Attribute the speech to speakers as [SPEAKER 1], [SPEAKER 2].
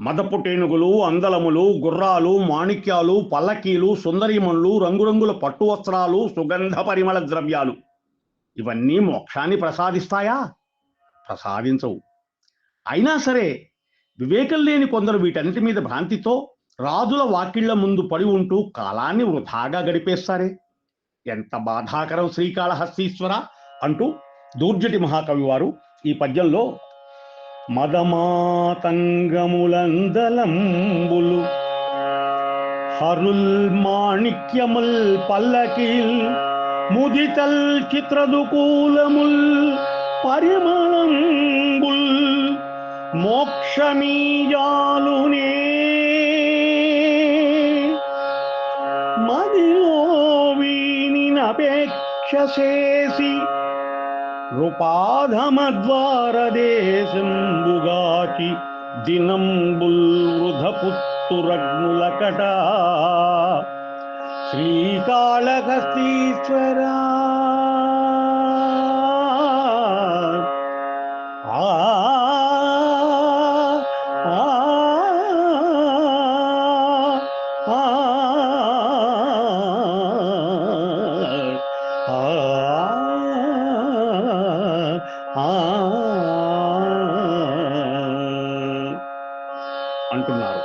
[SPEAKER 1] మదపుటేనుగులు అందలములు గుర్రాలు మాణిక్యాలు పల్లకీలు సుందరీమణులు రంగురంగుల పట్టు వస్త్రాలు సుగంధ పరిమళ ద్రవ్యాలు. ఇవన్నీ మోక్షాన్ని ప్రసాదిస్తాయా? ప్రసాదించవు. అయినా సరే వివేకం లేని కొందరు వీటన్నిటి మీద భ్రాంతితో రాజుల వాకిళ్ళ ముందు పడి ఉంటూ కాలాన్ని వృధాగా గడిపేస్తారే? ఎంత బాధాకరం శ్రీకాళహస్తీశ్వర! అంటూ దూర్జటి మహాకవి వారు ఈ పద్యంలో மதமாதங்கமுலந்தலம்புலு அருள் மாணிக்கமுல் பல்லக்கில் முதிதல் சித்திரதுகூலமுல் பரிமளம்புல். மோக்ஷமீயாலுனே. மதிலோவீனின் அபேட்சசேசி చేసి నృపాధమద్వారదేశంబుగాచి దినంబుల్ వృధపుత్తురగ్నులకట శ్రీకాళహస్తీశ్వరా అంటున్నారు